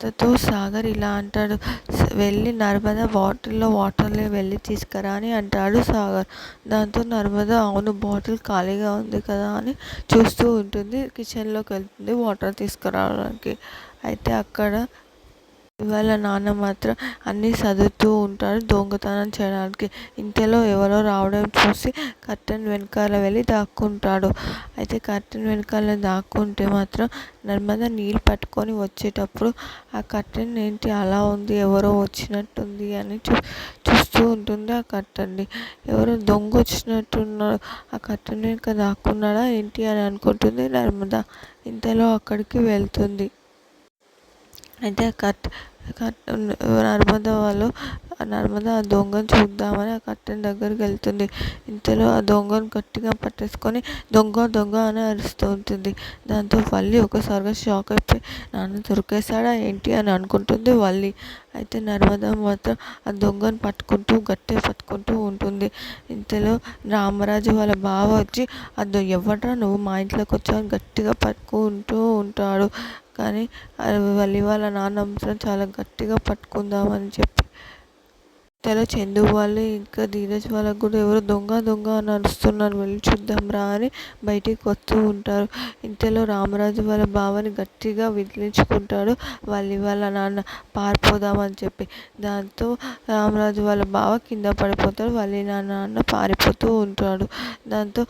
తో సాగర్ ఇలా అంటాడు. వెళ్ళి నర్మద బాటిల్లో వాటర్లో వెళ్ళి తీసుకురా అని అంటాడు సాగర్. దాంతో నర్మద అవును బాటిల్ ఖాళీగా ఉంది కదా అని చూస్తూ ఉంటుంది. కిచెన్లోకి వెళ్తుంది వాటర్ తీసుకురావడానికి. అయితే అక్కడ ఇవాళ నాన్న మాత్రం అన్నీ సర్దుతూ ఉంటాడు దొంగతనం చేయడానికి. ఇంతలో ఎవరో రావడం చూసి కర్టెన్ వెనకాల వెళ్ళి దాక్కుంటాడు. అయితే కర్టెన్ వెనకాల దాక్కుంటే మాత్రం నర్మద నీళ్ళు పట్టుకొని వచ్చేటప్పుడు ఆ కర్టెన్ ఏంటి అలా ఉంది ఎవరో వచ్చినట్టుంది అని చూ చూస్తూ ఉంటుంది ఆ కట్టండి ఎవరో దొంగ వచ్చినట్టున్నారు ఆ కర్టెన్ వెనక దాక్కున్నాడా ఏంటి అని అనుకుంటుంది నర్మద. ఇంతలో అక్కడికి వెళ్తుంది. అయితే కట్ కట్ కర్టెన్ నర్మద వాళ్ళు నర్మద ఆ దొంగను చూద్దామని ఆ కర్టెన్ దగ్గరికి వెళ్తుంది. ఇంతలో ఆ దొంగను గట్టిగా పట్టేసుకొని దొంగ దొంగ అని అరుస్తూ ఉంటుంది. దాంతో వల్లి ఒకసారిగా షాక్ అయిపోయి నాన్న దొరికేశాడా ఏంటి? అని అనుకుంటుంది వల్లి. అయితే నర్మద మాత్రం ఆ దొంగను పట్టుకుంటూ గట్టిగా పట్టుకుంటూ ఉంటుంది. ఇంతలో రామరాజు వాళ్ళ బావ వచ్చి అది ఎవడ్రా నువ్వు మా ఇంట్లోకి వచ్చావు గట్టిగా పట్టుకుంటూ ఉంటాడు. కానీ వల్లి వాళ్ళ నాన్న మాత్రం చాలా గట్టిగా పట్టుకుందామని చెప్పి ఇంతలో చందు వాళ్ళు ఇంకా ధీరజ్ వాళ్ళకు కూడా ఎవరు దొంగ దొంగ అని అరుస్తున్నారు. వెళ్ళి చూద్దాం రా అని బయటికి వస్తూ ఉంటారు. ఇంతలో రామరాజు వాళ్ళ బావని గట్టిగా విదిలించుకుంటాడు. వాళ్ళు వాళ్ళ నాన్న పారిపోదామని చెప్పి. దాంతో రామరాజు వాళ్ళ బావ కింద పడిపోతాడు. వాళ్ళ నాన్న పారిపోతూ ఉంటాడు. దాంతో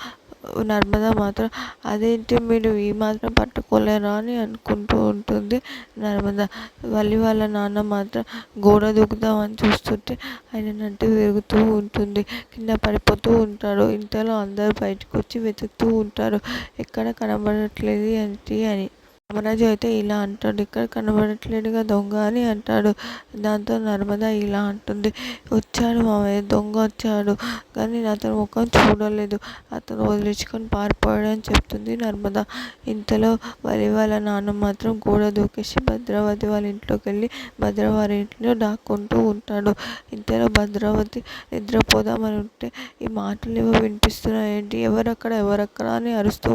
నర్మద మాత్రం అదేంటి మీరు ఈ మాత్రం పట్టుకోలేరా అని అనుకుంటూ ఉంటుంది నర్మద. వల్లి వాళ్ళ నాన్న మాత్రం గోడ దూకుదామని చూస్తుంటే ఆయన నడ్డి విరుగుతూ ఉంటుంది. కింద పడిపోతూ ఉంటాడు. ఇంతలో అందరూ బయటకు వచ్చి వెతుకుతూ ఉంటారు. ఎక్కడ కనబడట్లేదు ఏంటి అని. రామరాజు అయితే ఇలా అంటాడు ఇక్కడ కనబడట్లేదుగా దొంగ అని అంటాడు. దాంతో నర్మద ఇలా అంటుంది వచ్చాడు మామయ్య దొంగ వచ్చాడు కానీ అతను ముఖం చూడలేదు అతను వదిలించుకొని పారిపోయాడని చెప్తుంది నర్మద. ఇంతలో వలి వాళ్ళ నాన్న మాత్రం గోడ దూకేసి భద్రావతి వాళ్ళ ఇంట్లోకి వెళ్ళి భద్రవారి ఇంట్లో దాక్కుంటూ ఉంటాడు. ఇంతలో భద్రావతి నిద్రపోదామని ఉంటే ఈ మాటలు ఏవో వినిపిస్తున్నాయి ఏంటి ఎవరక్కడ ఎవరక్కడ? అని అరుస్తూ